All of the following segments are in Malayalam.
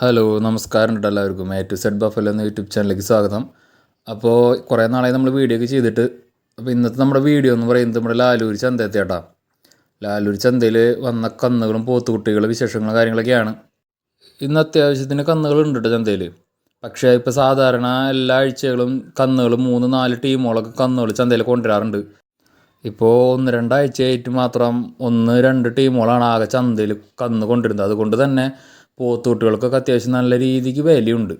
ഹലോ നമസ്കാരം ഉണ്ട് എല്ലാവർക്കും. എ ടു സെഡ് ബഫൽ എന്ന യൂട്യൂബ് ചാനലിലേക്ക് സ്വാഗതം. അപ്പോൾ കുറേ നാളായി നമ്മൾ വീഡിയോ ഒക്കെ ചെയ്തിട്ട് അപ്പോൾ ഇന്നത്തെ നമ്മുടെ വീഡിയോ എന്ന് പറയുന്നത് നമ്മുടെ ലാലൂർ ചന്തയത്തെ ചേട്ടാ ലാലൂർ ചന്തയിൽ വന്ന കന്നുകളും പോത്തുകുട്ടികളും വിശേഷങ്ങളും കാര്യങ്ങളൊക്കെയാണ്. ഇന്ന് അത്യാവശ്യത്തിന് കന്നുകളുണ്ട് കേട്ടോ ചന്തയിൽ പക്ഷേ ഇപ്പോൾ സാധാരണ എല്ലാ ആഴ്ചകളും കന്നുകൾ മൂന്ന് നാല് ടീമുകളൊക്കെ കന്നുകൾ ചന്തയിൽ കൊണ്ടുവരാറുണ്ട്. ഇപ്പോൾ ഒന്ന് രണ്ടാഴ്ചയായിട്ട് മാത്രം ഒന്ന് രണ്ട് ടീമുകളാണ് ആകെ ചന്തയിൽ കന്ന് കൊണ്ടിരുന്നത് അതുകൊണ്ട് തന്നെ പോത്തുകുട്ടികൾക്കൊക്കെ അത്യാവശ്യം നല്ല രീതിക്ക് വിലയുണ്ട്.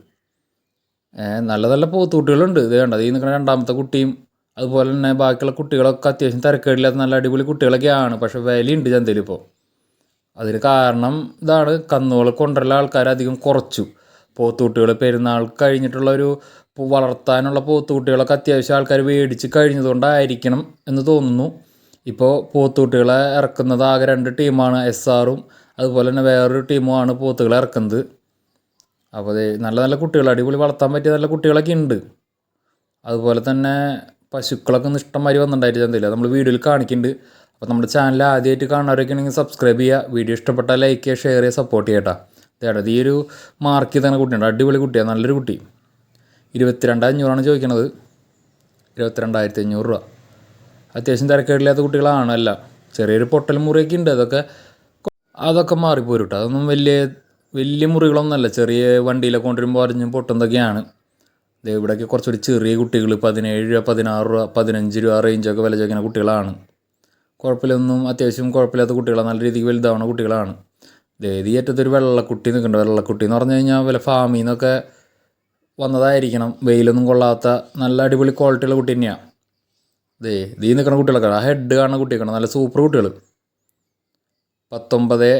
നല്ല നല്ല പോത്തൂട്ടുകളുണ്ട് ഇത് വേണ്ട ഈ നിൽക്കുന്ന രണ്ടാമത്തെ കുട്ടിയും അതുപോലെ തന്നെ ബാക്കിയുള്ള കുട്ടികളൊക്കെ അത്യാവശ്യം തിരക്കേടില്ലാത്ത നല്ല അടിപൊളി കുട്ടികളൊക്കെയാണ്. പക്ഷേ വിലയുണ്ട് ചന്തയിൽ ഇപ്പോൾ. അതിന് കാരണം ഇതാണ്. കന്നുകൾ കൊണ്ടുള്ള ആൾക്കാർ അധികം കുറച്ചു. പോത്തൂട്ടുകൾ പെരുന്നാൾ കഴിഞ്ഞിട്ടുള്ള ഒരു വളർത്താനുള്ള പോത്തൂട്ടുകളൊക്കെ അത്യാവശ്യം ആൾക്കാർ മേടിച്ച് കഴിഞ്ഞതുകൊണ്ടായിരിക്കണം എന്ന് തോന്നുന്നു. ഇപ്പോൾ പോത്തൂട്ടുകളെ ഇറക്കുന്നത് ആകെ രണ്ട് ടീമാണ്. എസ് ആറും അതുപോലെ തന്നെ വേറൊരു ടീമുമാണ് പോത്തുകളെ ഇറക്കുന്നത്. അപ്പോൾ നല്ല നല്ല കുട്ടികൾ അടിപൊളി വളർത്താൻ പറ്റിയ നല്ല കുട്ടികളൊക്കെ ഉണ്ട്. അതുപോലെ തന്നെ പശുക്കളൊക്കെ ഒന്ന് ഇഷ്ടംമാതിരി വന്നിട്ടുണ്ടായിട്ട് ചന്തയില്ല നമ്മൾ വീഡിയോയിൽ കാണിക്കുന്നുണ്ട്. അപ്പോൾ നമ്മുടെ ചാനൽ ആദ്യമായിട്ട് കാണുന്നവരൊക്കെ ഉണ്ടെങ്കിൽ സബ്സ്ക്രൈബ് ചെയ്യുക. വീഡിയോ ഇഷ്ടപ്പെട്ടാൽ ലൈക്ക് ചെയ്യുക ഷെയർ ചെയ്യുക സപ്പോർട്ട് ചെയ്യട്ടാ തേടത് ഈ ഒരു മാർക്ക് തന്നെ കുട്ടിയുണ്ട്. അടിപൊളി കുട്ടിയാണ് നല്ലൊരു കുട്ടി. ഇരുപത്തിരണ്ട് അഞ്ഞൂറാണ് ചോദിക്കണത്. ഇരുപത്തിരണ്ടായിരത്തി അഞ്ഞൂറ് രൂപ. അത്യാവശ്യം തിരക്കേടില്ലാത്ത കുട്ടികളാണ് അല്ല ചെറിയൊരു പൊട്ടൽ മുറിയൊക്കെ ഉണ്ട്. അതൊക്കെ അതൊക്കെ മാറിപ്പോരും കേട്ടോ. അതൊന്നും വലിയ വലിയ മുറികളൊന്നുമല്ല. ചെറിയ വണ്ടിയിലൊക്കെ കൊണ്ടുവരുമ്പോൾ അറിഞ്ഞും പൊട്ടുന്നതൊക്കെയാണ്. ഇവിടെയൊക്കെ കുറച്ചൊരു ചെറിയ കുട്ടികൾ പതിനേഴ് രൂപ പതിനാറ് രൂപ പതിനഞ്ച് രൂപ റേഞ്ചൊക്കെ വില ചോദിക്കുന്ന കുട്ടികളാണ്. കുഴപ്പമില്ലൊന്നും അത്യാവശ്യം കുഴപ്പമില്ലാത്ത കുട്ടികളാണ് നല്ല രീതിക്ക് വലുതാവുന്ന കുട്ടികളാണ്. ദേതി ഏറ്റത്തൊരു വെള്ളക്കുട്ടി നിൽക്കുന്നുണ്ട്. വെള്ളക്കുട്ടി എന്ന് പറഞ്ഞു കഴിഞ്ഞാൽ വല്ല ഫാമിൽ നിന്നൊക്കെ വന്നതായിരിക്കണം. വെയിലൊന്നും കൊള്ളാത്ത നല്ല അടിപൊളി ക്വാളിറ്റിയുള്ള കുട്ടി തന്നെയാണ് ദേ ഇതീ നിൽക്കുന്ന കുട്ടികളൊക്കെ ആ ഹെഡ് കാണുന്ന കുട്ടിയൊക്കെ നല്ല സൂപ്പർ കുട്ടികൾ പത്തൊമ്പത്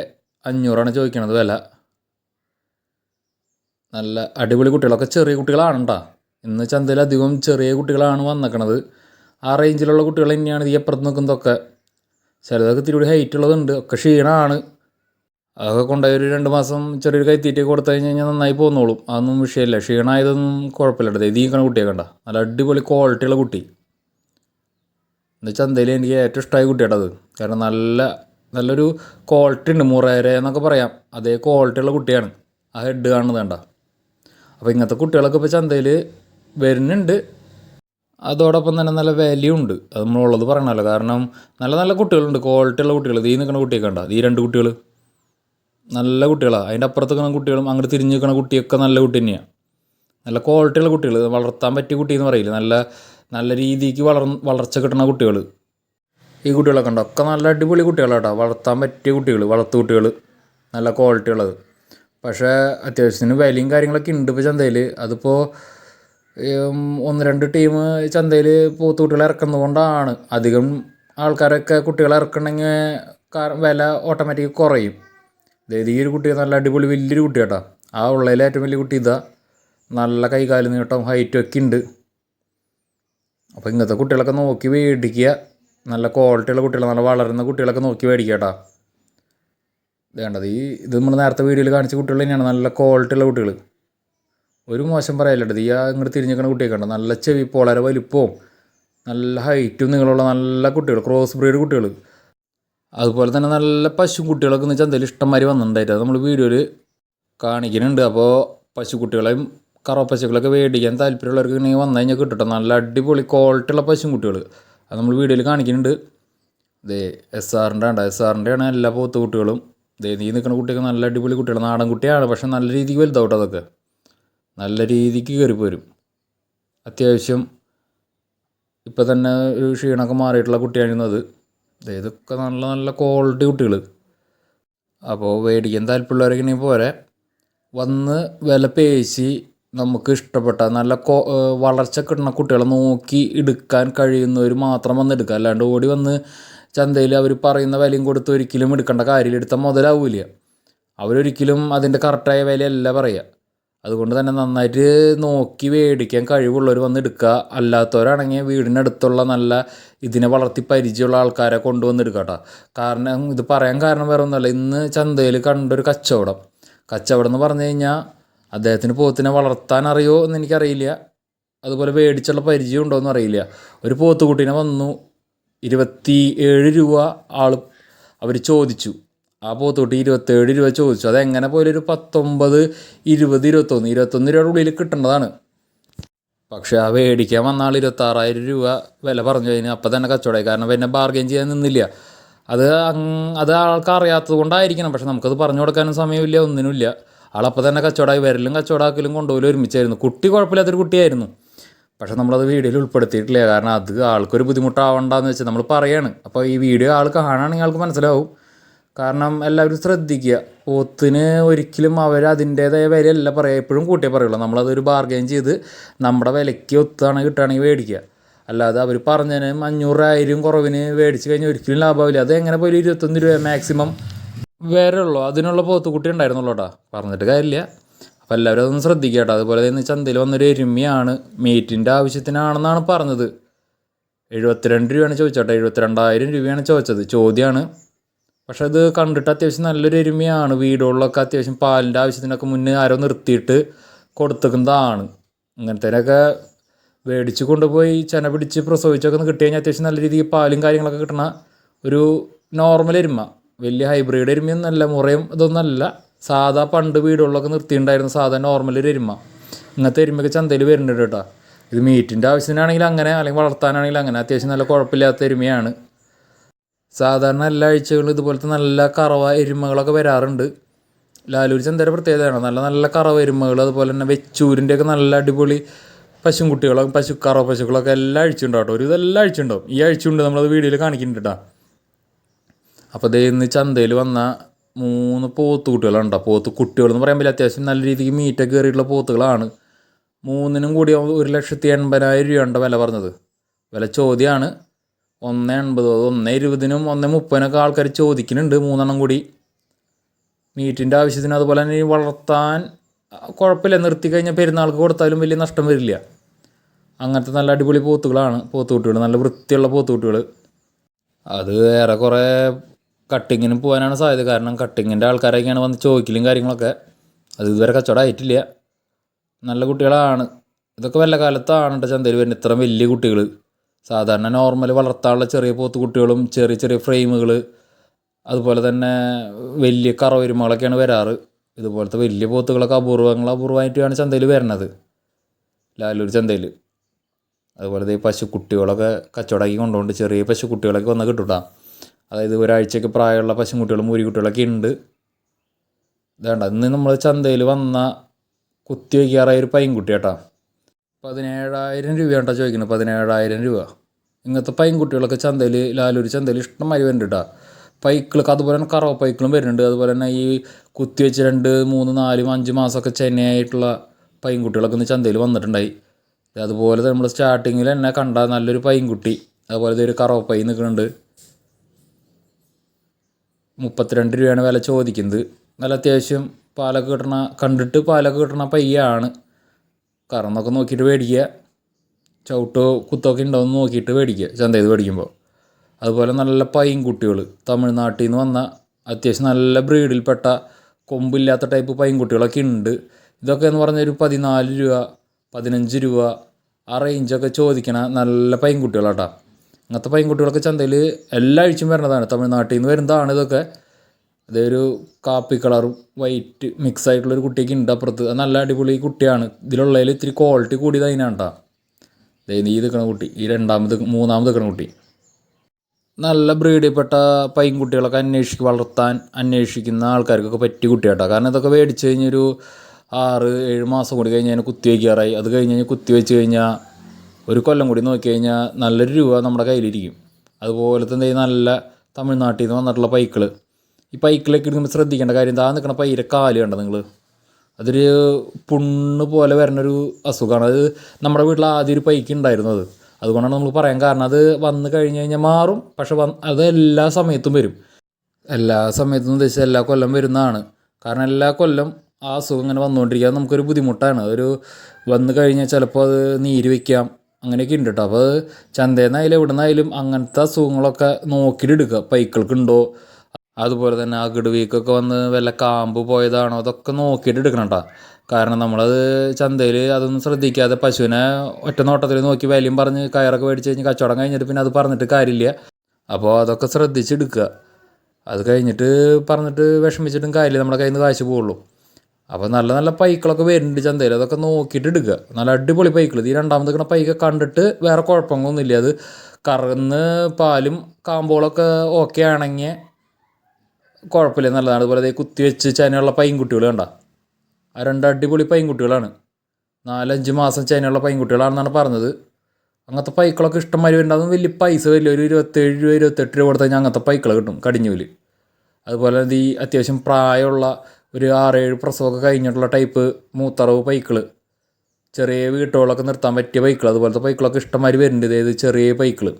അഞ്ഞൂറാണ് ചോദിക്കണത് വില. നല്ല അടിപൊളി കുട്ടികളൊക്കെ ചെറിയ കുട്ടികളാണ് കേട്ടോ ഇന്ന് ചന്തയിൽ അധികം ചെറിയ കുട്ടികളാണ് വന്നേക്കണത്. ആ റേഞ്ചിലുള്ള കുട്ടികൾ തന്നെയാണ് ഈ അപ്പുറത്ത് നിൽക്കുന്നതൊക്കെ. ചിലതൊക്കെ ഇത്തിരി ഹൈറ്റ് ഉള്ളതുണ്ട്. ഒക്കെ ക്ഷീണമാണ് അതൊക്കെ കൊണ്ടുപോയി ഒരു രണ്ട് മാസം ചെറിയൊരു കൈത്തീറ്റയൊക്കെ കൊടുത്തു കഴിഞ്ഞ് കഴിഞ്ഞാൽ നന്നായി പോന്നോളും. അതൊന്നും വിഷയമില്ല. ക്ഷീണമായതൊന്നും കുഴപ്പമില്ല കേട്ടോ ഇത് ഈ കണ കുട്ടിയെ കണ്ട? നല്ല അടിപൊളി ക്വാളിറ്റിയുള്ള കുട്ടി. ഇന്ന് ചന്തയിൽ എനിക്ക് ഏറ്റവും ഇഷ്ടമായ കുട്ടിയാട്ടോ അത് കാരണം നല്ല നല്ലൊരു ക്വാളിറ്റി ഉണ്ട് മുറേര എന്നൊക്കെ പറയാം. അതേ ക്വാളിറ്റിയുള്ള കുട്ടിയാണ്. ആ ഹെഡ് കാണുന്നത് കണ്ട? അപ്പോൾ ഇങ്ങനത്തെ കുട്ടികളൊക്കെ ഇപ്പോൾ ചന്തയിൽ വരുന്നുണ്ട്. അതോടൊപ്പം തന്നെ നല്ല വാല്യൂ ഉണ്ട്. അത് നമ്മളുള്ളത് പറയണമല്ലോ കാരണം നല്ല നല്ല കുട്ടികളുണ്ട്. ക്വാളിറ്റി ഉള്ള കുട്ടികൾ. ഈ നിൽക്കുന്ന കുട്ടിയൊക്കെ ഉണ്ടോ ഈ രണ്ട് കുട്ടികൾ നല്ല കുട്ടികളാണ് അതിന്റെ അപ്പുറത്ത് നിൽക്കുന്ന കുട്ടികളും അങ്ങോട്ട് തിരിഞ്ഞ് നിൽക്കുന്ന കുട്ടിയൊക്കെ നല്ല കുട്ടി തന്നെയാണ് നല്ല ക്വാളിറ്റി ഉള്ള കുട്ടികൾ വളർത്താൻ പറ്റിയ കുട്ടി എന്ന് പറയില്ല? നല്ല നല്ല രീതിക്ക് വളർ വളർച്ച കിട്ടുന്ന കുട്ടികൾ ഈ കുട്ടികളൊക്കെ ഉണ്ടോ? ഒക്കെ നല്ല അടിപൊളി കുട്ടികളാട്ടോ. വളർത്താൻ പറ്റിയ കുട്ടികൾ വളർത്തു കുട്ടികൾ നല്ല ക്വാളിറ്റി ഉള്ളത്. പക്ഷേ അത്യാവശ്യത്തിന് വിലയും കാര്യങ്ങളൊക്കെ ഉണ്ട് ഇപ്പോൾ ചന്തയിൽ അതിപ്പോൾ ഒന്ന് രണ്ട് ടീം ചന്തയിൽ പോത്തുകുട്ടികളെ ഇറക്കുന്നതുകൊണ്ടാണ് അധികം ആൾക്കാരൊക്കെ കുട്ടികളെ ഇറക്കണമെങ്കിൽ വില ഓട്ടോമാറ്റിക് കുറയും. അതായത് ഈ ഒരു കുട്ടി നല്ല അടിപൊളി വലിയൊരു കുട്ടി കേട്ടോ ആ ഉള്ളതിൽ ഏറ്റവും വലിയ കുട്ടി ഇതാ. നല്ല കൈകാൽ നീട്ടം ഹൈറ്റും ഒക്കെ ഉണ്ട്. അപ്പോൾ ഇങ്ങനത്തെ കുട്ടികളൊക്കെ നോക്കി മേടിക്കുക. നല്ല ക്വാളിറ്റിയുള്ള കുട്ടികൾ നല്ല വളരുന്ന കുട്ടികളൊക്കെ നോക്കി മേടിക്കുക വേണ്ടത് ഈ ഇത് നമ്മൾ നേരത്തെ വീഡിയോയിൽ കാണിച്ച കുട്ടികൾ തന്നെയാണ് നല്ല ക്വാളിറ്റിയുള്ള കുട്ടികൾ. ഒരു മോശം പറയല്ലട്ടോ ഈ ഇങ്ങോട്ട് തിരിഞ്ഞിരിക്കുന്ന കുട്ടിയൊക്കെ ഉണ്ട് നല്ല ചെവി വളരെ വലിപ്പവും നല്ല ഹൈറ്റും നിങ്ങളുള്ള നല്ല കുട്ടികൾ ക്രോസ് ബ്രീഡ് കുട്ടികൾ. അതുപോലെ തന്നെ നല്ല പശു കുട്ടികളൊക്കെ ഇന്ന് ചന്തയിൽ ഇഷ്ടംമാതിരി വന്നിട്ടുണ്ടായിട്ട് നമ്മൾ വീഡിയോയിൽ കാണിക്കുന്നുണ്ട്. അപ്പോൾ പശുക്കുട്ടികളെയും കറവപ്പശുക്കളൊക്കെ മേടിക്കാൻ താല്പര്യമുള്ളവർക്ക് ഇങ്ങനെ വന്നു കഴിഞ്ഞാൽ കിട്ടട്ടോ നല്ല അടിപൊളി ക്വാളിറ്റിയുള്ള പശുക്കുട്ടികൾ അത് നമ്മൾ വീഡിയോയിൽ കാണിക്കുന്നുണ്ട്. ദേ എസ് ആറിന്റെ ഉണ്ട് എസ് ആറിന്റെ ആണ് എല്ലാ പോത്ത് കുട്ടികളും. ദേ നീ നിൽക്കുന്ന കുട്ടിയൊക്കെ നല്ല അടിപൊളി കുട്ടികൾ നാടൻ കുട്ടിയാണ്. പക്ഷെ നല്ല രീതിക്ക് വലുതാവട്ടെ അതൊക്കെ. നല്ല രീതിക്ക് കയറിപ്പോരും അത്യാവശ്യം ഇപ്പം തന്നെ ഒരു ക്ഷീണമൊക്കെ മാറിയിട്ടുള്ള കുട്ടിയാണിരുന്നത് ഇതൊക്കെ നല്ല നല്ല ക്വാളിറ്റി കുട്ടികൾ അപ്പോൾ മേടിക്കാൻ താല്പര്യമുള്ളവരൊക്കെ ഇനി പോരെ. വന്ന് വില പേശി നമുക്ക് ഇഷ്ടപ്പെട്ട നല്ല കോ വളർച്ച കിട്ടുന്ന കുട്ടികളെ നോക്കി എടുക്കാൻ കഴിയുന്നവർ മാത്രം വന്ന് എടുക്കുക അല്ലാണ്ട് ഓടി വന്ന് ചന്തയിൽ അവർ പറയുന്ന വിലയും കൊടുത്ത് ഒരിക്കലും എടുക്കേണ്ട കാര്യം എടുത്താൽ മുതലാവില്ല. അവരൊരിക്കലും അതിന്റെ കറക്റ്റായ വിലയല്ല പറയുക. അതുകൊണ്ട് തന്നെ നന്നായിട്ട് നോക്കി മേടിക്കാൻ കഴിവുള്ളവർ വന്ന് എടുക്കുക അല്ലാത്തവരാണെങ്കിൽ വീടിനടുത്തുള്ള നല്ല ഇതിനെ വളർത്തി പരിചയമുള്ള ആൾക്കാരെ കൊണ്ടുവന്ന് എടുക്കുക കേട്ടോ. കാരണം ഇത് പറയാൻ കാരണം വേറെ ഒന്നുമല്ല ഇന്ന് ചന്തയിൽ കണ്ടൊരു കച്ചവടം. കച്ചവടം എന്ന് പറഞ്ഞു കഴിഞ്ഞാൽ അദ്ദേഹത്തിന് പോത്തിനെ വളർത്താൻ അറിയോ എന്ന് എനിക്കറിയില്ല. അതുപോലെ മേടിച്ചുള്ള പരിചയം ഉണ്ടോ എന്ന് അറിയില്ല. ഒരു പോത്തുകുട്ടീനെ വന്നു. ഇരുപത്തി ഏഴ് രൂപ ആൾ അവർ ചോദിച്ചു. ആ പോത്തുകുട്ടി ഇരുപത്തേഴ് രൂപ ചോദിച്ചു. അതെങ്ങനെ പോലും ഒരു പത്തൊമ്പത് ഇരുപത് ഇരുപത്തൊന്ന്. ഇരുപത്തൊന്ന് രൂപയുടെ ഉള്ളിൽ കിട്ടേണ്ടതാണ് പക്ഷേ ആ മേടിക്കാൻ വന്ന ആൾ ഇരുപത്താറായിരം രൂപ വില പറഞ്ഞു. കഴിഞ്ഞാൽ അപ്പം തന്നെ കച്ചവടമായി. കാരണം പിന്നെ ബാർഗെയിൻ ചെയ്യാൻ നിന്നില്ല. അത് അത് ആൾക്കാർ അറിയാത്തത് കൊണ്ടായിരിക്കണം. പക്ഷെ നമുക്കത് പറഞ്ഞു കൊടുക്കാനും സമയമില്ല ഒന്നിനുമില്ല. ആളപ്പം തന്നെ കച്ചവടമായി വരലും കച്ചവടമാക്കലും കൊണ്ടുപോലും ഒരുമിച്ചായിരുന്നു. കുട്ടി കുഴപ്പമില്ലാത്തൊരു കുട്ടിയായിരുന്നു. പക്ഷേ നമ്മളത് വീഡിയോയിൽ ഉൾപ്പെടുത്തിയിട്ടില്ല. കാരണം അത് ആൾക്കൊരു ബുദ്ധിമുട്ടാവണ്ടെന്ന് വെച്ചാൽ നമ്മൾ പറയാണ്. അപ്പോൾ ഈ വീഡിയോ ആൾ കാണുകയാണെങ്കിൽ ആൾക്ക് മനസ്സിലാവും. കാരണം എല്ലാവരും ശ്രദ്ധിക്കുക. പോത്തിന് ഒരിക്കലും അവർ അതിന്റേതായ വിലയല്ല പറയുക. എപ്പോഴും കൂട്ടിയേ പറയുള്ളൂ. നമ്മളതൊരു ബാർഗെയിൻ ചെയ്ത് നമ്മുടെ വിലയ്ക്ക് ഒത്താണ് കിട്ടുകയാണെങ്കിൽ മേടിക്കുക. അല്ലാതെ അവർ പറഞ്ഞതിന് അഞ്ഞൂറായിരം കുറവിന് മേടിച്ച് കഴിഞ്ഞാൽ ഒരിക്കലും ലാഭമാവില്ല അത് എങ്ങനെ പോലും ഇരുപത്തൊന്ന് രൂപ മാക്സിമം വേറെ ഉള്ളൂ. അതിനുള്ള പോത്തുകുട്ടി ഉണ്ടായിരുന്നുള്ളൂ കേട്ടോ. പറഞ്ഞിട്ട് കാര്യമില്ല. അപ്പോൾ എല്ലാവരും അതൊന്ന് ശ്രദ്ധിക്കുക കേട്ടോ. അതുപോലെ തന്നെ ചന്തയിൽ വന്നൊരു എരുമയാണ് മീറ്റിന്റെ ആവശ്യത്തിനാണെന്നാണ് പറഞ്ഞത്. എഴുപത്തിരണ്ട് രൂപയാണ് ചോദിച്ചോട്ടെ എഴുപത്തിരണ്ടായിരം രൂപയാണ് ചോദിച്ചത്. ചോദ്യമാണ് പക്ഷേ അത് കണ്ടിട്ട് അത്യാവശ്യം നല്ലൊരു എരുമയാണ്. വീടുകളിലൊക്കെ അത്യാവശ്യം പാലിന്റെ ആവശ്യത്തിനൊക്കെ മുന്നേ ആരോ നിർത്തിയിട്ട് കൊടുത്തേക്കുന്നതാണ് ഇങ്ങനത്തേനൊക്കെ മേടിച്ച് കൊണ്ടുപോയി ചെന പിടിച്ച് പ്രസവിച്ചൊക്കെ ഒന്ന് കിട്ടി കഴിഞ്ഞാൽ അത്യാവശ്യം നല്ല രീതിയിൽ പാലും കാര്യങ്ങളൊക്കെ കിട്ടണ ഒരു നോർമൽ എരുമ. വലിയ ഹൈബ്രിഡ് എരുമയൊന്നല്ല മുറയും ഇതൊന്നല്ല. സാധാ പണ്ട് വീടുകളിലൊക്കെ നിർത്തിയിട്ടുണ്ടായിരുന്ന സാധാ നോർമൽ ഒരു എരുമ. ഇങ്ങനത്തെ എരുമയൊക്കെ ചന്തയിൽ വരുന്നുണ്ട് കേട്ടോ. ഇത് മീറ്റിന്റെ ആവശ്യത്തിനാണെങ്കിൽ അങ്ങനെ അല്ലെങ്കിൽ വളർത്താനാണെങ്കിൽ അങ്ങനെ. അത്യാവശ്യം നല്ല കുഴപ്പമില്ലാത്ത എരുമയാണ്. സാധാരണ എല്ലാ ആഴ്ചകളിലും ഇതുപോലത്തെ നല്ല കറവ എരുമകളൊക്കെ വരാറുണ്ട്. ലാലൂർ ചന്തയുടെ പ്രത്യേകതയാണ്? നല്ല നല്ല കറവ എരുമകൾ അതുപോലെ തന്നെ വെച്ചൂരിന്റെയൊക്കെ നല്ല അടിപൊളി പശുക്കുട്ടികളും പശു കറവ പശുക്കളൊക്കെ എല്ലാ ആഴ്ച കേട്ടോ. ഒരു ഇതെല്ലാം ആഴ്ച ഈ ആഴ്ച നമ്മളത് വീഡിയോയിൽ കാണിക്കുന്നുണ്ട് കേട്ടോ. അപ്പോൾ ദേ ഇന്ന് ചന്തയിൽ വന്ന മൂന്ന് പോത്ത് കുട്ടികളുണ്ട്. പോത്ത് കുട്ടികളെന്ന് പറയാൻ പറ്റില്ല. അത്യാവശ്യം നല്ല രീതിക്ക് മീറ്റൊക്കെ കയറിയിട്ടുള്ള പോത്തുകളാണ്. മൂന്നിനും കൂടി ഒരു ലക്ഷത്തി എൺപതിനായിരം രൂപയുണ്ട് വില പറഞ്ഞത്. വില ചോദ്യമാണ് ഒന്ന് എൺപത് ഒന്ന് ഇരുപതിനും ഒന്ന് മുപ്പതിനൊക്കെ ആൾക്കാർ ചോദിക്കുന്നുണ്ട് മൂന്നെണ്ണം കൂടി. മീറ്റിന്റെ ആവശ്യത്തിന് അതുപോലെ തന്നെ വളർത്താൻ കുഴപ്പമില്ല. നിർത്തി കഴിഞ്ഞാൽ പെരുന്നാൾക്ക് കൊടുത്താലും വലിയ നഷ്ടം വരില്ല. അങ്ങനത്തെ നല്ല അടിപൊളി പോത്തുകളാണ് പോത്തുകുട്ടികൾ നല്ല വൃത്തിയുള്ള പോത്തുകുട്ടികൾ അത് ഏറെക്കുറെ കട്ടിങ്ങിന് പോകാനാണ് സാധ്യത. കാരണം കട്ടിങ്ങിന്റെ ആൾക്കാരൊക്കെയാണ് വന്ന് ചോദിക്കലും കാര്യങ്ങളൊക്കെ. അത് ഇതുവരെ കച്ചവടം ആയിട്ടില്ല. നല്ല കുട്ടികളാണ്. ഇതൊക്കെ വല്ല കാലത്താണ് കേട്ടോ ചന്തയിൽ വരുന്നത്. ഇത്ര വലിയ കുട്ടികൾ സാധാരണ നോർമൽ വളർത്താനുള്ള ചെറിയ പോത്ത് കുട്ടികളും ചെറിയ ചെറിയ ഫ്രെയിമുകൾ അതുപോലെ തന്നെ വലിയ കറവരുമകളൊക്കെയാണ് വരാറ്. ഇതുപോലത്തെ വലിയ പോത്തുകളൊക്കെ അപൂർവങ്ങൾ അപൂർവമായിട്ടാണ് ചന്തയിൽ വരുന്നത്. ലാലൂർ ചന്തയിൽ അതുപോലെ ഈ പശുക്കുട്ടികളൊക്കെ കച്ചവടമാക്കി കൊണ്ടുപോകുന്നുണ്ട്. ചെറിയ പശുക്കുട്ടികളൊക്കെ വന്ന് കിട്ടൂട്ടാ അതായത് ഒരാഴ്ചയൊക്കെ പ്രായമുള്ള പശുക്കുട്ടികളും മൂരിക്കുട്ടികളൊക്കെ ഉണ്ട്. ഇതേണ്ട ഇന്ന് നമ്മൾ ചന്തയിൽ വന്ന കുത്തി വയ്ക്കാറായ ഒരു പൈൻകുട്ടി കേട്ടോ. പതിനേഴായിരം രൂപ കേട്ടോ ചോദിക്കുന്നത് പതിനേഴായിരം രൂപ. ഇങ്ങനത്തെ പൈൻകുട്ടികളൊക്കെ ചന്തയിൽ ലാലൂർ ചന്തയിൽ ഇഷ്ടമായി വരുന്നുണ്ട് കേട്ടോ. പൈക്കിളൊക്കെ അതുപോലെ തന്നെ കറവ പൈക്കിളും വരുന്നുണ്ട്. അതുപോലെ തന്നെ ഈ കുത്തി വെച്ച് രണ്ട് മൂന്ന് നാലും അഞ്ച് മാസമൊക്കെ ചെന്നൈയായിട്ടുള്ള പൈൻകുട്ടികളൊക്കെ ഇന്ന് ചന്തയിൽ വന്നിട്ടുണ്ടായി. അതുപോലെ നമ്മൾ സ്റ്റാർട്ടിങ്ങിൽ തന്നെ കണ്ട നല്ലൊരു പൈൻകുട്ടി. അതുപോലെ ഒരു കറവ പൈ നിൽക്കുന്നുണ്ട് മുപ്പത്തിരണ്ട് രൂപയാണ് വില ചോദിക്കുന്നത്. നല്ല അത്യാവശ്യം പാലൊക്കെ കിട്ടണ കണ്ടിട്ട് പാലൊക്കെ കിട്ടണ പയ്യാണ്. കറന്നൊക്കെ നോക്കിയിട്ട് മേടിക്കുക. ചവിട്ടോ കുത്തൊക്കെ ഉണ്ടോയെന്ന് നോക്കിയിട്ട് മേടിക്കുക. ചന്തയിൽ നിന്ന് മേടിക്കുമ്പോൾ. അതുപോലെ നല്ല പൈൻകുട്ടികൾ തമിഴ്നാട്ടിൽ നിന്ന് വന്ന അത്യാവശ്യം നല്ല ബ്രീഡിൽപ്പെട്ട കൊമ്പില്ലാത്ത ടൈപ്പ് പൈൻകുട്ടികളൊക്കെ ഉണ്ട്. ഇതൊക്കെ എന്ന് പറഞ്ഞാൽ ഒരു പതിനാല് രൂപ പതിനഞ്ച് രൂപ ആ റേഞ്ചൊക്കെ ചോദിക്കണ നല്ല പൈൻകുട്ടികളാട്ടോ അങ്ങനത്തെ പൈൻകുട്ടികളൊക്കെ ചന്തയിൽ എല്ലാ ആഴ്ചയും വരുന്നതാണ്. തമിഴ്നാട്ടിൽ നിന്ന് വരുന്നതാണ് ഇതൊക്കെ. അതൊരു കാപ്പി കളറും വൈറ്റ് മിക്സ് ആയിട്ടുള്ളൊരു കുട്ടിയൊക്കെ ഉണ്ട് അപ്പുറത്ത്. അത് നല്ല അടിപൊളി കുട്ടിയാണ്. ഇതിലുള്ളതിൽ ഇത്തിരി ക്വാളിറ്റി കൂടിയത് അതിനാണ് കേട്ടോ നീ നിൽക്കണ കുട്ടി. ഈ രണ്ടാമത് മൂന്നാമത് നിൽക്കണ കുട്ടി. നല്ല ബ്രീഡിൽപ്പെട്ട പൈൻകുട്ടികളൊക്കെ അന്വേഷിച്ച് വളർത്താൻ അന്വേഷിക്കുന്ന ആൾക്കാർക്കൊക്കെ പറ്റിയ കുട്ടിയാട്ടോ. കാരണം ഇതൊക്കെ മേടിച്ച് കഴിഞ്ഞൊരു ആറ് ഏഴ് മാസം കൂടി കഴിഞ്ഞ് അതിനെ കുത്തി വയ്ക്കാറായി അത് കഴിഞ്ഞ് കഴിഞ്ഞ് കുത്തി വെച്ച് കഴിഞ്ഞാൽ ഒരു കൊല്ലം കൂടി നോക്കി കഴിഞ്ഞാൽ നല്ലൊരു രൂപ നമ്മുടെ കയ്യിലിരിക്കും. അതുപോലെ തന്നെ നല്ല തമിഴ്നാട്ടിൽ നിന്ന് വന്നിട്ടുള്ള പൈക്കിൾ ഈ പൈക്കിളൊക്കെ ഇടുമ്പോൾ ശ്രദ്ധിക്കേണ്ട കാര്യം എന്താ? നിൽക്കുന്ന പൈര കാൽ കണ്ട നിങ്ങൾ അതൊരു പുണ്ണ് പോലെ വരുന്നൊരു അസുഖമാണ് അത് നമ്മുടെ വീട്ടിൽ ആദ്യം ഒരു പൈക്ക് ഉണ്ടായിരുന്നു അത്. അതുകൊണ്ടാണ് നമ്മൾ പറയാൻ കാരണം അത് വന്ന് കഴിഞ്ഞ് കഴിഞ്ഞാൽ മാറും. പക്ഷെ വന്ന് അത് എല്ലാ സമയത്തും വരും. എല്ലാ സമയത്തും ഉദ്ദേശിച്ച എല്ലാ കൊല്ലം വരുന്നതാണ്. കാരണം എല്ലാ കൊല്ലം ആ അസുഖം ഇങ്ങനെ വന്നുകൊണ്ടിരിക്കുക നമുക്കൊരു ബുദ്ധിമുട്ടാണ്. ഒരു വന്നു കഴിഞ്ഞാൽ ചിലപ്പോൾ അത് നീര് വയ്ക്കാം അങ്ങനെയൊക്കെ ഉണ്ട് കേട്ടോ അപ്പോൾ നിന്നായാലും എവിടെ നിന്നായാലും അങ്ങനത്തെ അസുഖങ്ങളൊക്കെ നോക്കിയിട്ട് എടുക്കുക പൈക്കൾക്കുണ്ടോ? അതുപോലെ തന്നെ അകിട് വീക്കൊക്കെ വന്ന് വല്ല കാമ്പ് പോയതാണോ? അതൊക്കെ നോക്കിയിട്ട് എടുക്കണം കേട്ടോ കാരണം നമ്മളത് ചന്തയിൽ അതൊന്നും ശ്രദ്ധിക്കാതെ പശുവിനെ ഒറ്റ നോട്ടത്തിൽ നോക്കി വിലയും പറഞ്ഞ് കയറൊക്കെ മേടിച്ച് കഴിഞ്ഞ് കച്ചവടം കഴിഞ്ഞിട്ട് പിന്നെ അത് പറഞ്ഞിട്ട് കാര്യമില്ല. അപ്പോൾ അതൊക്കെ ശ്രദ്ധിച്ചെടുക്കുക. അത് കഴിഞ്ഞിട്ട് പറഞ്ഞിട്ട് വിഷമിച്ചിട്ടും കാര്യമില്ല. നമ്മുടെ കയ്യിൽ നിന്ന് കാശ് പോവുള്ളൂ. അപ്പോൾ നല്ല നല്ല പൈക്കളൊക്കെ വരുന്നുണ്ട് ചന്തയിൽ. അതൊക്കെ നോക്കിയിട്ട് എടുക്കുക നല്ല അടിപൊളി പൈക്കൾ ഈ രണ്ടാമത് കിട്ടുന്ന പൈക്ക കണ്ടിട്ട് വേറെ കുഴപ്പങ്ങളൊന്നുമില്ല. അത് കറന്ന് പാലും കാമ്പോളൊക്കെ ഓക്കെ ആണെങ്കിൽ കുഴപ്പമില്ല. നല്ലതാണ്. അതുപോലെ കുത്തി വെച്ച് ചനയുള്ള പൈൻകുട്ടികൾ കണ്ട? ആ രണ്ട് അടിപൊളി പൈൻകുട്ടികളാണ്. നാലഞ്ച് മാസം ചനയുള്ള പൈൻകുട്ടികളാണെന്നാണ് പറഞ്ഞത്. അങ്ങനത്തെ പൈക്കളൊക്കെ ഇഷ്ടംമാതിരി വരുന്നുണ്ട്. അതും വലിയ പൈസ വരില്ല. ഒരു ഇരുപത്തേഴ് രൂപ ഇരുപത്തെട്ട് രൂപ കൊടുത്താൽ അങ്ങനത്തെ പൈക്കൾ കിട്ടും. കടിഞ്ഞൂൽ. അതുപോലെ ഈ അത്യാവശ്യം പ്രായമുള്ള ഒരു ആറേഴ് പ്രസവമൊക്കെ കഴിഞ്ഞിട്ടുള്ള ടൈപ്പ് മൂത്തറവ് പൈക്കിൾ ചെറിയ വീട്ടുകളൊക്കെ നിർത്താൻ പറ്റിയ പൈക്കിൾ അതുപോലത്തെ പൈക്കിളൊക്കെ ഇഷ്ടംമാതിരി വരുന്നുണ്ട്. ഇതായത് ചെറിയ പൈക്കിൾ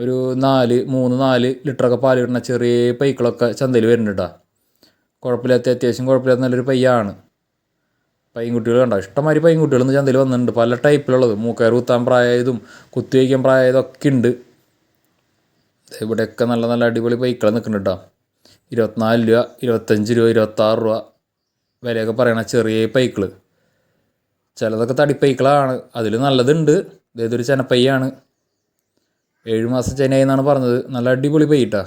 ഒരു നാല് മൂന്ന് നാല് ലിറ്ററൊക്കെ പാൽ കിട്ടുന്ന ചെറിയ പൈക്കിളൊക്കെ ചന്തയിൽ വരുന്നുണ്ട് കുഴപ്പമില്ലാത്ത അത്യാവശ്യം കുഴപ്പമില്ലാത്ത നല്ലൊരു പയ്യാണ്. പൈൻകുട്ടികൾ കണ്ടോ? ഇഷ്ടംമാതിരി പൈൻകുട്ടികൾ ഇന്ന് ചന്തയിൽ വന്നിട്ടുണ്ട്. പല ടൈപ്പിലുള്ളത് മൂക്കയർ കുത്താൻ പ്രായതും കുത്തി വയ്ക്കാൻ പ്രായമായതൊക്കെ ഉണ്ട്. ദേ ഇവിടെയൊക്കെ നല്ല നല്ല അടിപൊളി പൈക്കൾ നിൽക്കുന്നുണ്ട് കേട്ടോ ഇരുപത്തിനാല് രൂപ ഇരുപത്തഞ്ച് രൂപ ഇരുപത്താറ് രൂപ വിലയൊക്കെ പറയണ ചെറിയ പൈക്കിൾ ചിലതൊക്കെ തടിപ്പൈക്കിളാണ് അതിൽ നല്ലതുണ്ട്. ഇതേതൊരു ചെനപ്പയ്യാണ്. ഏഴ് മാസം ചെനയായി എന്നാണ് പറഞ്ഞത്. നല്ല അടിപൊളി പൈട്ടാ.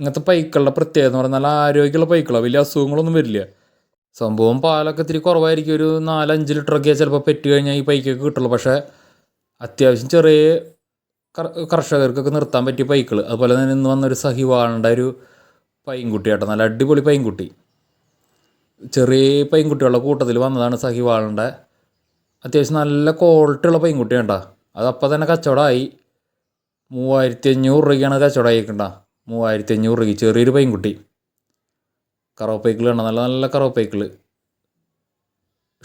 ഇങ്ങനത്തെ പൈക്കളുടെ പ്രത്യേകത എന്ന് പറഞ്ഞാൽ നല്ല ആരോഗ്യമുള്ള പൈക്കളാണ് വലിയ അസുഖങ്ങളൊന്നും വരില്ല. സംഭവം പാലൊക്കെ ഇത്തിരി കുറവായിരിക്കും. ഒരു നാലഞ്ച് ലിറ്ററൊക്കെ ചിലപ്പോൾ പെറ്റ് കഴിഞ്ഞാൽ ഈ പൈക്കൊക്കെ കിട്ടുള്ളൂ. പക്ഷേ അത്യാവശ്യം ചെറിയ കർഷകർക്കൊക്കെ നിർത്താൻ പറ്റിയ പൈക്കിൾ അതുപോലെ തന്നെ ഇന്ന് വന്നൊരു സഹിവാളിന്റെ ഒരു പൈൻകുട്ടി കേട്ടോ നല്ല അടിപൊളി പൈൻകുട്ടി ചെറിയ പൈൻകുട്ടികളുടെ കൂട്ടത്തിൽ വന്നതാണ് സഹിവാളിന്റെ അത്യാവശ്യം നല്ല ക്വാളിറ്റി ഉള്ള പൈൻകുട്ടി കേട്ടോ അതപ്പോൾ തന്നെ കച്ചവടമായി മൂവായിരത്തി അഞ്ഞൂറ് രൂപയ്ക്കാണ് കച്ചവടം ആയിക്കണ്ട മൂവായിരത്തി അഞ്ഞൂറ് രൂപയ്ക്ക് ചെറിയൊരു പൈൻകുട്ടി കറവപ്പൈക്കിൾ കണ്ട നല്ല നല്ല കറവപ്പൈക്കിൾ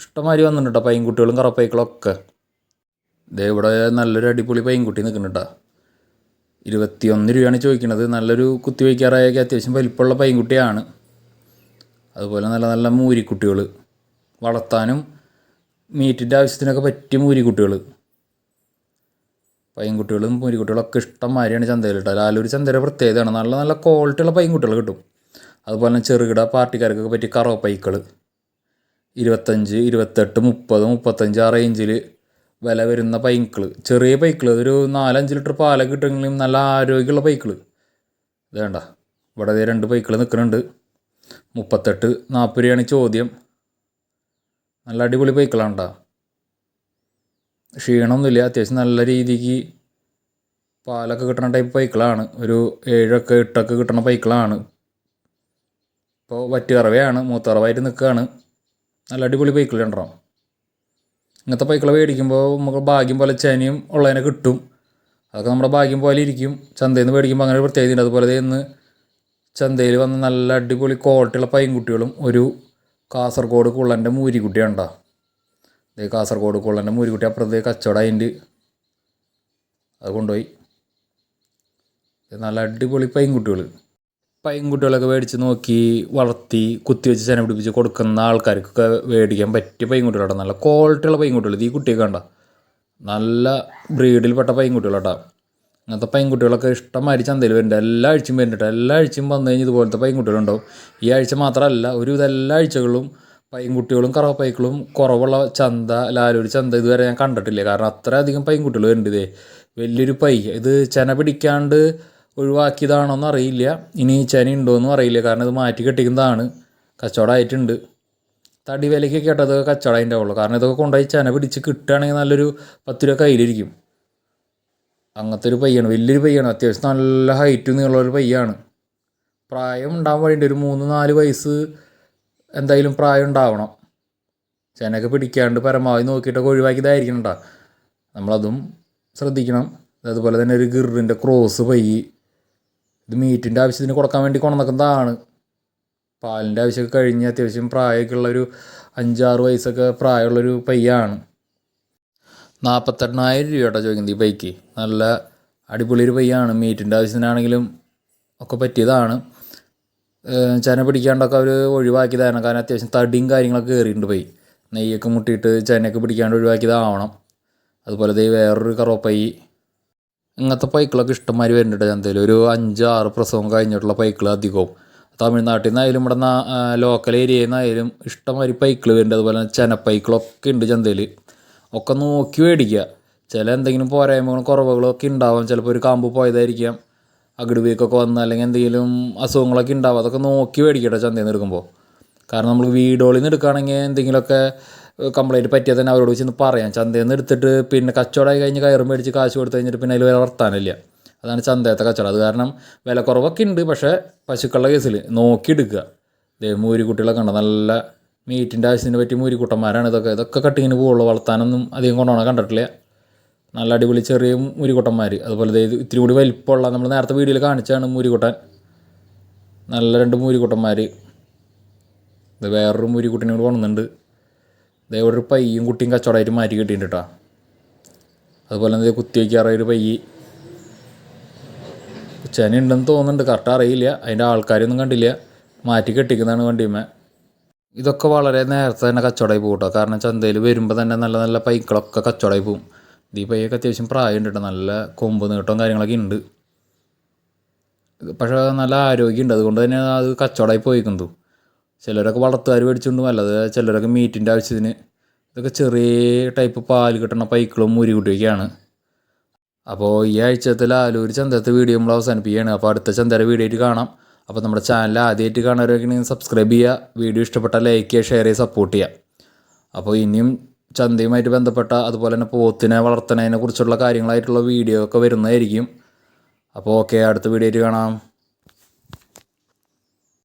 ഇഷ്ടംമാതിരി വന്നിട്ടുണ്ട് കേട്ടോ പൈൻകുട്ടികളും കറവപ്പൈക്കിളും ഒക്കെ ദേ ഇവിടെ നല്ലൊരു അടിപൊളി പൈൻകുട്ടി നിൽക്കുന്നുണ്ട് ഇരുപത്തിയൊന്ന് രൂപയാണ് ചോദിക്കുന്നത് നല്ലൊരു കുത്തി വയ്ക്കാറായൊക്കെ അത്യാവശ്യം വലിപ്പമുള്ള പൈൻകുട്ടിയാണ്. അതുപോലെ നല്ല നല്ല മൂരിക്കുട്ടികൾ വളർത്താനും മീറ്റിന്റെ ആവശ്യത്തിനൊക്കെ പറ്റിയ മൂരിക്കുട്ടികൾ പൈൻകുട്ടികളും മൂരിക്കുട്ടികളൊക്കെ ഇഷ്ടം മാതിരിയാണ് ചന്തയിൽ കിട്ടുക ലാലൂർ ചന്തയുടെ പ്രത്യേകതയാണ്. നല്ല നല്ല ക്വാളിറ്റിയുള്ള പൈൻകുട്ടികൾ കിട്ടും. അതുപോലെ തന്നെ ചെറുകിട പാർട്ടിക്കാർക്കൊക്കെ പറ്റിയ കറവ പൈക്കൾ ഇരുപത്തഞ്ച് ഇരുപത്തെട്ട് മുപ്പത് മുപ്പത്തഞ്ച് ആ റേഞ്ചിൽ വില വരുന്ന പൈക്കിൾ ചെറിയ പൈക്കിൾ അതൊരു നാലഞ്ച് ലിറ്റർ പാല കിട്ടുമെങ്കിലും നല്ല ആരോഗ്യമുള്ള പൈക്കിൾ വേണ്ട ഇവിടെ രണ്ട് പൈക്കിൾ നിൽക്കുന്നുണ്ട് മുപ്പത്തെട്ട് നാൽപ്പത് രൂപയാണ് ചോദ്യം. നല്ല അടിപൊളി പൈക്കിളാണ് കേട്ടോ ക്ഷീണമൊന്നുമില്ല. അത്യാവശ്യം നല്ല രീതിക്ക് പാലൊക്കെ കിട്ടണ ടൈപ്പ് പൈക്കിളാണ്. ഒരു ഏഴൊക്കെ എട്ടൊക്കെ കിട്ടണ പൈക്കിളാണ്. ഇപ്പോൾ വറ്റുകറവയാണ് മൂത്തറവായിട്ട് നിൽക്കുകയാണ് നല്ല അടിപൊളി പൈക്കിൾ രണ്ടെണ്ണം ഇങ്ങനത്തെ പൈക്കളെ മേടിക്കുമ്പോൾ നമുക്ക് ഭാഗ്യം പോലെ ചേനയും ഉള്ളതിനെ കിട്ടും. അതൊക്കെ നമ്മുടെ ഭാഗ്യം പോലെ ഇരിക്കും. ചന്തയിൽ നിന്ന് മേടിക്കുമ്പോൾ അങ്ങനെ ഒരു പ്രത്യേകത ഉണ്ട്. അതുപോലെ ഇന്ന് ചന്തയിൽ വന്ന നല്ല അടിപൊളി ക്വാളിറ്റിയുള്ള പൈൻകുട്ടികളും ഒരു കാസർഗോഡ് കുള്ളന്റെ മൂരിക്കുട്ടിയാണ് കേട്ടോ ദേ കാസർഗോഡ് കുള്ളന്റെ മൂരിക്കുട്ടി അപ്പുറത്ത് കച്ചവടം അതിന്റെ അത് കൊണ്ടുപോയി. ഇത് നല്ല അടിപൊളി പൈൻകുട്ടികൾ പൈൻകുട്ടികളൊക്കെ മേടിച്ച് നോക്കി വളർത്തി കുത്തിവെച്ച് ചെന പിടിപ്പിച്ച് കൊടുക്കുന്ന ആൾക്കാർക്കൊക്കെ മേടിക്കാൻ പറ്റിയ പൈൻകുട്ടികളാട്ടോ നല്ല ക്വാളിറ്റിയുള്ള പൈൻകുട്ടികൾ ഈ കുട്ടിയൊക്കെ കണ്ട? നല്ല ബ്രീഡിൽപ്പെട്ട പൈൻകുട്ടികളാട്ടോ അങ്ങനത്തെ പൈൻകുട്ടികളൊക്കെ ഇഷ്ടംമാതിരി ചന്തയിൽ വരുന്നുണ്ട്. എല്ലാ ആഴ്ചയും വരുന്നുണ്ട്. എല്ലാ ആഴ്ചയും വന്നു കഴിഞ്ഞ് ഇതുപോലത്തെ പൈൻകുട്ടികളുണ്ടാവും ഈ ആഴ്ച മാത്രമല്ല ഒരുവിധ എല്ലാ ആഴ്ചകളും പൈൻകുട്ടികളും കറവപ്പൈക്കളും കുറവുള്ള ചന്ത ലാലൂർ ചന്ത ഇതുവരെ ഞാൻ കണ്ടിട്ടില്ല. കാരണം അത്രയധികം പൈൻകുട്ടികൾ വരുന്നുണ്ട് ഇതേ. വലിയൊരു പൈ ഇത് ചെന പിടിക്കാണ്ട് ഒഴിവാക്കിയതാണോന്ന് അറിയില്ല ഇനി ചെന ഉണ്ടോയെന്നും അറിയില്ല. കാരണം ഇത് മാറ്റി കെട്ടിക്കുന്നതാണ്. കച്ചവടമായിട്ടുണ്ട് തടി വിലയ്ക്കൊക്കെ കേട്ടോ അതൊക്കെ ഉള്ളൂ കാരണം ഇതൊക്കെ കൊണ്ടുപോയി ചന പിടിച്ച് കിട്ടുകയാണെങ്കിൽ നല്ലൊരു പത്ത് രൂപ കയ്യിലിരിക്കും. അങ്ങനത്തെ ഒരു പയ്യാണ്. വലിയൊരു പയ്യാണ്. അത്യാവശ്യം നല്ല ഹൈറ്റ് നീളമുള്ളൊരു പയ്യാണ്. പ്രായം ഉണ്ടാകാൻ വേണ്ടി ഒരു മൂന്ന് നാല് വയസ്സ് എന്തായാലും പ്രായം ഉണ്ടാവണം. ചെനയൊക്കെ പിടിക്കാണ്ട് പരമാവധി നോക്കിയിട്ടൊക്കെ ഒഴിവാക്കിയതായിരിക്കണം കേട്ടോ നമ്മളതും ശ്രദ്ധിക്കണം. അതുപോലെ തന്നെ ഒരു ഗിറിന്റെ ക്രോസ് പയ്യ് ഇത് മീറ്റിന്റെ ആവശ്യത്തിന് കൊടുക്കാൻ വേണ്ടി കൊണ്ടുവന്നേക്കുന്നതാണ് പാലിന്റെ ആവശ്യമൊക്കെ കഴിഞ്ഞ് അത്യാവശ്യം പ്രായമൊക്കെ ഒരു അഞ്ചാറ് വയസ്സൊക്കെ പ്രായമുള്ളൊരു പയ്യാണ്. നാൽപ്പത്തെണ്ണായിരം രൂപ കേട്ടോ ചോദിക്കുന്നത് ഈ ബൈക്ക് നല്ല അടിപൊളി ഒരു പയ്യാണ്. മീറ്റിന്റെ ആവശ്യത്തിനാണെങ്കിലും ഒക്കെ പറ്റിയതാണ്. ചന പിടിക്കാണ്ടൊക്കെ അവർ ഒഴിവാക്കിയതാണ് കാരണം അത്യാവശ്യം തടിയും കാര്യങ്ങളൊക്കെ കയറിയിട്ടുണ്ട് പോയി നെയ്യൊക്കെ മുട്ടിയിട്ട് ചെനയൊക്കെ പിടിക്കാണ്ട് ഒഴിവാക്കിയതാവണം. അതുപോലെ ദേ വേറൊരു കറവപ്പൈ ഇങ്ങനത്തെ പൈക്കിളൊക്കെ ഇഷ്ടംമാതിരി വരുന്നുണ്ട് ചന്തയിൽ ഒരു അഞ്ച് ആറ് പ്രസവം കഴിഞ്ഞിട്ടുള്ള പൈക്കിൾ അധികവും. തമിഴ്നാട്ടിൽ നിന്നായാലും ഇവിടെ ലോക്കൽ ഏരിയയിൽ നിന്നായാലും ഇഷ്ടംമാതിരി പൈക്കിൾ വരുന്നുണ്ട്. അതുപോലെ തന്നെ ചെനപ്പൈക്കിളൊക്കെ ഉണ്ട് ചന്തയിൽ ഒക്കെ നോക്കി മേടിക്കുക. ചില എന്തെങ്കിലും പോരായ്മകളും കുറവുകളൊക്കെ ഉണ്ടാവാം. ചിലപ്പോൾ ഒരു കാമ്പ് പോയതായിരിക്കാം. അകിട് വീക്കൊക്കെ വന്ന് അല്ലെങ്കിൽ എന്തെങ്കിലും അസുഖങ്ങളൊക്കെ ഉണ്ടാവും. അതൊക്കെ നോക്കി മേടിക്കട്ടെ ചന്തയിൽ നിന്ന് എടുക്കുമ്പോൾ കാരണം നമ്മൾ വീടുകളിൽ നിന്ന് എടുക്കുകയാണെങ്കിൽ എന്തെങ്കിലുമൊക്കെ കംപ്ലൈന്റ് പറ്റിയാൽ തന്നെ അവരോട് ചെന്ന് പറയാം. ചന്തയിൽ നിന്ന് എടുത്തിട്ട് പിന്നെ കച്ചവടമായി കഴിഞ്ഞ് കയർ മേടിച്ച് കാശ് കൊടുത്തു കഴിഞ്ഞിട്ട് പിന്നെ അതിൽ വില വർത്താനില്ല അതാണ് ചന്തയത്തെ കച്ചവടം. അത് കാരണം വില കുറവൊക്കെ ഉണ്ട് പക്ഷേ പശുക്കളുടെ കേസിൽ നോക്കി എടുക്കുക ദേ മൂരിക്കുട്ടികളൊക്കെ ഉണ്ട് നല്ല മീറ്റിന്റെ ആവശ്യത്തിന് പറ്റിയ മൂരിക്കുട്ടന്മാരാണ് ഇതൊക്കെ. ഇതൊക്കെ കട്ടിങ്ങിന് പോകുള്ളൂ വളർത്താനൊന്നും അധികം കൊണ്ടുപോകണം. കണ്ടിട്ടില്ല. നല്ല അടിപൊളി ചെറിയ മുരിക്കുട്ടന്മാർ അതുപോലെ ഇത്തിരി കൂടി വലിപ്പമുള്ള നമ്മൾ നേരത്തെ വീഡിയോയിൽ കാണിച്ചാണ് മൂരിക്കുട്ടൻ. നല്ല രണ്ട് മൂരിക്കുട്ടന്മാർ ഇത് വേറൊരു മൂരിക്കുട്ടിനെ കൂടി ഇവിടെ ഒരു പയ്യും കുട്ടിയും കച്ചവടമായിട്ട് മാറ്റി കിട്ടിയിട്ടുണ്ട് കേട്ടോ അതുപോലെ തന്നെ ദേ കുത്തി വയ്ക്കാറ ഒരു പയ്യ്. ഉച്ചേന ഉണ്ടെന്ന് തോന്നുന്നുണ്ട്. കറക്റ്റ് അറിയില്ല. അതിന്റെ ആൾക്കാരൊന്നും കണ്ടില്ല. മാറ്റി കെട്ടിക്കുന്നതാണ് വണ്ടിയുമേ ഇതൊക്കെ വളരെ നേരത്തെ തന്നെ കച്ചവടമായി പോകും കേട്ടോ കാരണം ചന്തയിൽ വരുമ്പോൾ തന്നെ നല്ല നല്ല പൈക്കളൊക്കെ കച്ചവടമായി പോകും. ഈ പയ്യൊക്കെ അത്യാവശ്യം പ്രായമുണ്ട് കേട്ടോ നല്ല കൊമ്പ് നീട്ടവും കാര്യങ്ങളൊക്കെ ഉണ്ട്. പക്ഷേ നല്ല ആരോഗ്യമുണ്ട്. അതുകൊണ്ട് തന്നെ അത് കച്ചവടമായി പോയിക്കുന്നു. ചിലരൊക്കെ വളർത്തുകാർ മേടിച്ചുകൊണ്ടും അല്ലാതെ ചിലരൊക്കെ മീറ്റിന്റെ ആവശ്യത്തിന് ഇതൊക്കെ ചെറിയ ടൈപ്പ് പാൽ കിട്ടുന്ന പൈക്കിളും മുരികുട്ടിയൊക്കെയാണ് അപ്പോൾ ഈ ആഴ്ചത്തെ ലാലൂർ ചന്തത്തെ വീഡിയോ നമ്മൾ അവസാനിപ്പിക്കുകയാണ്. അപ്പോൾ അടുത്ത ചന്തയുടെ വീഡിയോ ആയിട്ട് കാണാം. അപ്പോൾ നമ്മുടെ ചാനൽ ആദ്യമായിട്ട് കാണുന്നവരൊക്കെ സബ്സ്ക്രൈബ് ചെയ്യുക വീഡിയോ ഇഷ്ടപ്പെട്ട ലൈക്ക് ചെയ്യുക ഷെയർ ചെയ്യുക സപ്പോർട്ട് ചെയ്യുക. അപ്പോൾ ഇനിയും ചന്തയുമായിട്ട് ബന്ധപ്പെട്ട അതുപോലെ തന്നെ പോത്തിനെ വളർത്തുന്നതിനെ കുറിച്ചുള്ള കാര്യങ്ങളായിട്ടുള്ള വീഡിയോ ഒക്കെ വരുന്നതായിരിക്കും. അപ്പോൾ ഓക്കെ അടുത്ത വീഡിയോ ആയിട്ട് കാണാം.